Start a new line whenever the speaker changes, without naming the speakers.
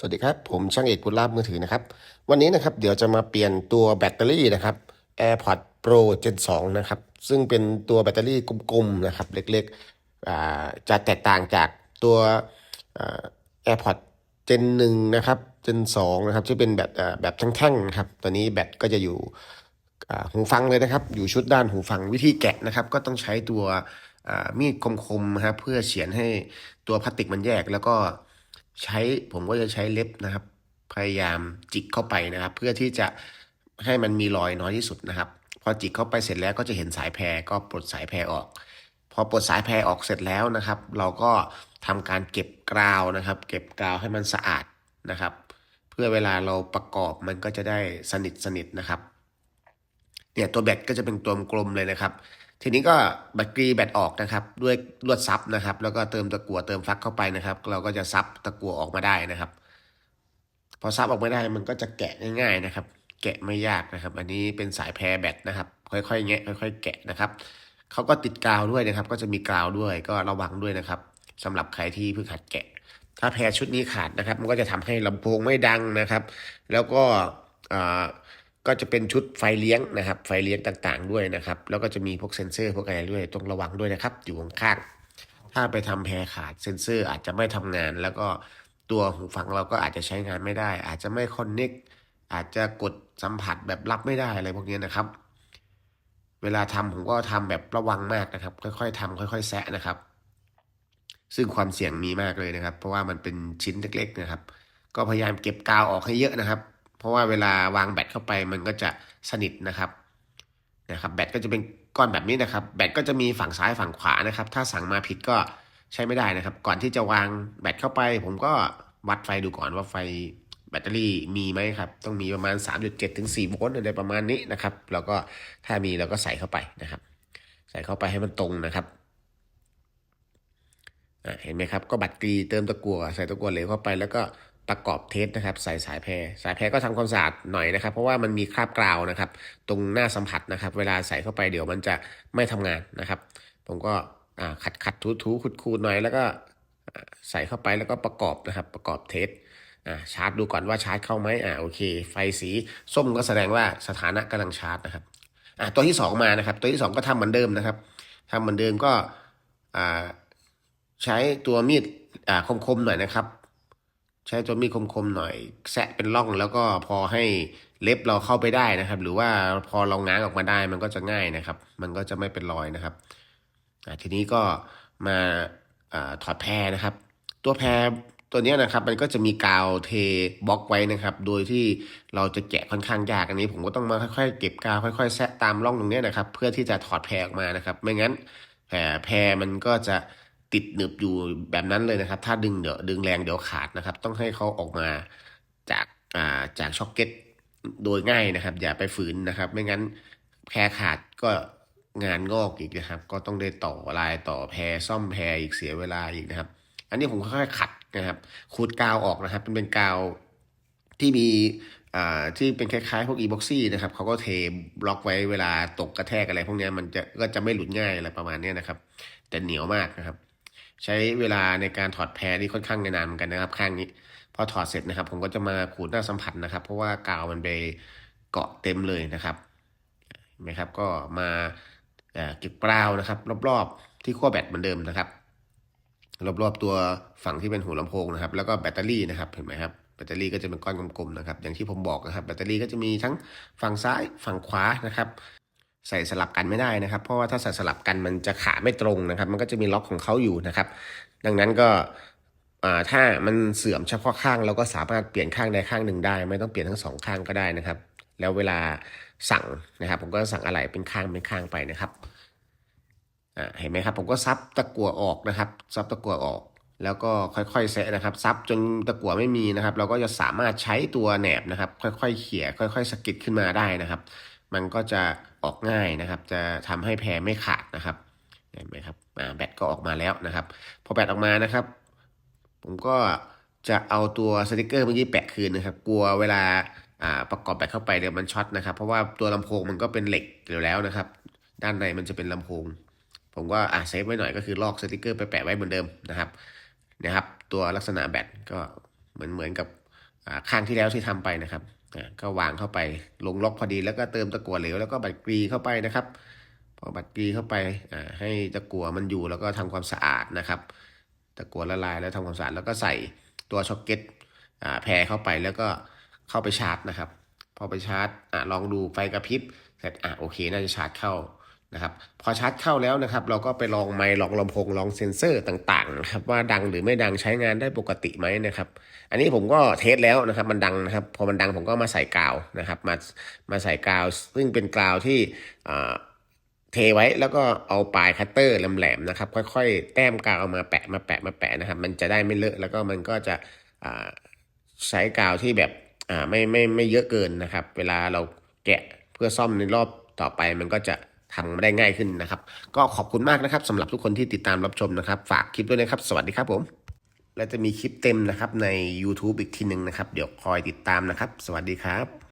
สวัสดีครับ ผมช่างเอกบุญลาบมือถือนะครับ วันนี้นะครับเดี๋ยวจะมาเปลี่ยนตัวแบตเตอรี่นะครับ AirPods Pro Gen 2 นะครับ ซึ่งเป็นตัวแบตเตอรี่กลมๆนะครับ เล็กๆอ่าจะแตกต่างจากตัว AirPods Gen 1 นะครับ Gen 2 นะครับที่เป็นแบบแบบแท่งๆนะครับ ตัวนี้แบตก็จะอยู่หูฟังเลยนะครับ อยู่ชุดด้านหูฟังวิธีแกะนะครับ ก็ต้องใช้ตัวมีดคมๆนะครับเพื่อเฉือนให้ตัวพลาสติกมันแยกแล้วก็ ใช้ผมก็จะใช้เล็บนะครับ พยายามจิกเข้าไปนะครับ เพื่อที่จะให้มันมีรอยน้อยที่สุดนะครับ พอจิกเข้าไปเสร็จแล้วก็จะเห็นสายแพรก็ปลดสายแพรออก พอปลดสายแพรออกเสร็จแล้วนะครับ เราก็ทำการเก็บกราวนะครับ เก็บกราวให้มันสะอาดนะครับ เพื่อเวลาเราประกอบมันก็จะได้สนิทสนิทนะครับเนี่ยตัวแบตก็จะเป็นตัวกลมเลยนะครับ ทีนี้ก็แบตกรีแบตออกนะครับ ด้วยลวดซับนะครับ แล้วก็เติมตะกั่วเติมฟักเข้าไปนะครับ เราก็จะซับตะกั่วออกมาได้นะครับ พอซับออกมาได้มันก็จะแกะง่าย ๆนะครับ แกะไม่ยากนะครับ อันนี้เป็นสายแพรแบตนะครับ ค่อยๆแงะค่อย ๆ แกะนะครับเขาก็ติดกาวด้วยนะครับ ก็จะมีกาวด้วยก็ระวังด้วยนะครับสำหรับใครที่เพิ่งหัดแกะ ถ้าแพรชุดนี้ขาดนะครับ มันก็จะทำให้ลำโพงไม่ดังนะครับ แล้วก็อ่า ก็จะเป็นชุดไฟเลี้ยงนะครับ ไฟเลี้ยงต่างๆด้วยนะครับ แล้วก็จะมีพวกเซ็นเซอร์พวกอะไรด้วยต้องระวังด้วยนะครับ อยู่ข้างๆถ้าไปทำแพรขาดเซ็นเซอร์อาจจะไม่ทำงาน แล้วก็ตัวหูฟังเราก็อาจจะใช้งานไม่ได้ อาจจะไม่คอนเน็กอาจจะกดสัมผัสแบบรับไม่ได้อะไรพวกนี้นะครับ เวลาทำผมก็ทำแบบระวังมากนะครับ ค่อยๆทำค่อย ๆ แซะนะครับ ซึ่งความเสี่ยงมีมากเลยนะครับ เพราะว่ามันเป็นชิ้นเล็ก ๆ นะครับ ก็พยายามเก็บกาวออกให้เยอะนะครับ เพราะว่าเวลาวางแบตเข้าไปมันก็จะสนิทนะครับนะครับแบตก็จะเป็นก้อนแบบนี้นะครับ แบตก็จะมีฝั่งซ้ายฝั่งขวานะครับ ถ้าสั่งมาผิดก็ใช้ไม่ได้นะครับ ก่อนที่จะวางแบตเข้าไป ผมก็วัดไฟดูก่อนว่าไฟแบตเตอรี่มีไหมครับ ต้องมีประมาณ 3.7ถึง4โวลต์อะไรประมาณนี้นะครับ แล้วก็ถ้ามีเราก็ใส่เข้าไปนะครับ ใส่เข้าไปให้มันตรงนะครับอะเห็นไหมครับ ก็บัตรกรีเติมตะกั่วใส่ตะกั่วเหลวเข้าไปแล้วก็ ประกอบเทสนะครับ ใส่สายแพรสายแพรก็ทำความสะอาดหน่อยนะครับ เพราะว่ามันมีคราบกราวนะครับ ตรงหน้าสัมผัสนะครับ เวลาใส่เข้าไปเดี๋ยวมันจะไม่ทำงานนะครับ ผมก็ขัดขัดถูถูขุดขูดหน่อยแล้วก็ใส่เข้าไปแล้วก็ประกอบนะครับ ประกอบเทสชาร์จดูก่อนว่าชาร์จเข้าไหมอ่าโอเค ไฟสีส้มก็แสดงว่าสถานะกำลังชาร์จนะครับอ่าตัวที่สองมานะครับ ตัวที่สองก็ทำเหมือนเดิมนะครับทำเหมือนเดิมก็อ่าใช้ตัวมีดอ่าคมๆหน่อยนะครับ ใช้ตัวมีดคมๆหน่อยแซะเป็นร่องแล้วก็พอให้เล็บเราเข้าไปได้นะครับ หรือว่าพอเราง้างออกมาได้มันก็จะง่ายนะครับ มันก็จะไม่เป็นรอยนะครับทีนี้ก็มาอถอดแพรนะครับ ตัวแพรตัวนี้นะครับมันก็จะมีกาวเทบล็อกไว้นะครับ โดยที่เราจะแกะค่อนข้างยากอันนี้ ผมก็ต้องมาค่อยๆเก็บกาวค่อยๆแซะตามร่องตรงนี้นะครับ เพื่อที่จะถอดแพรออกมานะครับ ไม่งั้นแผลแพรมันก็จะ ติดหนึบอยู่แบบนั้นเลยนะครับ ถ้าดึงเดี๋ยวดึงแรงเดี๋ยวขาดนะครับ ต้องให้เขาออกมาจากอ่าจากช็อกเก็ตโดยง่ายนะครับ อย่าไปฝืนนะครับ ไม่งั้นแพรขาดก็งานงอกอีกนะครับ ก็ต้องได้ต่อลายต่อแพรซ่อมแพรอีกเสียเวลาอีกนะครับ อันนี้ผมค่อยๆขัดนะครับขูดกาวออกนะครับมันเป็นกาวที่มีที่เป็นคล้ายๆ พวกอีบ็อกซี่นะครับเขาก็เทบล็อกไว้เวลาตกกระแทกอะไร พวกนี้มันจะก็จะไม่หลุดง่ายอะไรประมาณนี้นะครับ แต่เหนียวมากนะครับ ใช้เวลาในการถอดแพรนี่ค่อนข้างนานเหมือนกันนะครับ ข้างนี้ พอถอดเสร็จนะครับ ผมก็จะมาขูดหน้าสัมผัสนะครับ เพราะว่ากาวมันไปเกาะเต็มเลยนะครับเห็นไหมครับก็มาเอ่อเก็บกราวนะครับ รอบๆที่ขั้วแบตเหมือนเดิมนะครับรอบๆตัวฝั่งที่เป็นหูลำโพงนะครับ แล้วก็แบตเตอรี่นะครับเห็นไหมครับแบตเตอรี่ก็จะเป็นก้อนกลมๆนะครับ อย่างที่ผมบอกนะครับ แบตเตอรี่ก็จะมีทั้งฝั่งซ้ายฝั่งขวานะครับ ใส่สลับกันไม่ได้นะครับ เพราะว่าถ้าใส่สลับกันมันจะขาไม่ตรงนะครับ มันก็จะมีล็อกของเขาอยู่นะครับ ดังนั้นก็ถ้ามันเสื่อมเฉพาะข้างเราก็สามารถเปลี่ยนข้างใดข้างหนึ่งได้ ไม่ต้องเปลี่ยนทั้งสองข้างก็ได้นะครับ แล้วเวลาสั่งนะครับ ผมก็สั่งอะไรเป็นข้างเป็นข้างไปนะครับเห็นไหมครับ ผมก็ซับตะกั่วออกนะครับ ซับตะกั่วออก แล้วก็ค่อยๆแซะนะครับ ซับจนตะกั่วไม่มีนะครับ เราก็จะสามารถใช้ตัวแหนบนะครับ ค่อยๆเขี่ยค่อย ๆสกิดขึ้นมาได้นะครับ มันก็จะออกง่ายนะครับ จะทำให้แพรไม่ขาดนะครับเห็นไหมครับอ่าแบตก็ออกมาแล้วนะครับ พอแบตออกมานะครับ ผมก็จะเอาตัวสติกเกอร์เมื่อกี้แปะคืนนะครับ กลัวเวลาอ่าประกอบแบตเข้าไปเดี๋ยวมันช็อตนะครับ เพราะว่าตัวลำโพงมันก็เป็นเหล็กอยู่แล้วนะครับ ด้านในมันจะเป็นลำโพง ผมก็อ่าเซฟไว้หน่อยก็คือลอกสติกเกอร์ไปแปะไว้เหมือนเดิมนะครับนะครับ ตัวลักษณะแบตก็เหมือนเหมือนกับอ่าข้างที่แล้วที่ทำไปนะครับ ก็วางเข้าไปลงล็อกพอดีแล้วก็เติมตะกั่วเหลวแล้วก็บัตรกรีเข้าไปนะครับ พอบัตรกรีเข้าไปให้ตะกั่วมันอยู่แล้วก็ทำความสะอาดนะครับ ตะกั่วละลายแล้วทำความสะอาดแล้วก็ใส่ตัวช็อกเก็ตแพรเข้าไปแล้วก็เข้าไปชาร์จนะครับ พอไปชาร์จอลองดูไฟกระพริบเสร็จอะโอเค น่าจะชาร์จเข้า นะครับพอชาร์จเข้าแล้วนะครับ เราก็ไปลองไมค์ลองลำโพงลองเซ็นเซอร์ต่างๆนะครับว่าดังหรือไม่ดังใช้งานได้ปกติไหมนะครับ อันนี้ผมก็เทสแล้วนะครับ มันดังนะครับ พอมันดังผมก็มาใส่กาวนะครับมามาใส่กาว ซึ่งเป็นกาวที่เทไว้แล้วก็เอาปลายคัตเตอร์แหลมๆนะครับ ค่อยๆ แต้มกาวเอามาแปะมาแปะมาแปะนะครับ มันจะได้ไม่เลอะแล้วก็มันก็จะใช้กาวที่แบบอ่ไม่ไม่ไม่เยอะเกินนะครับ เวลาเราแกะเพื่อซ่อมในรอบต่อไปมันก็จะ ทำได้ง่ายขึ้นนะครับ ก็ขอบคุณมากนะครับสำหรับทุกคนที่ติดตามรับชมนะครับ ฝากคลิปด้วยนะครับ สวัสดีครับผม และจะมีคลิปเต็มนะครับใน YouTube อีกทีหนึ่งนะครับ เดี๋ยวคอยติดตามนะครับ สวัสดีครับ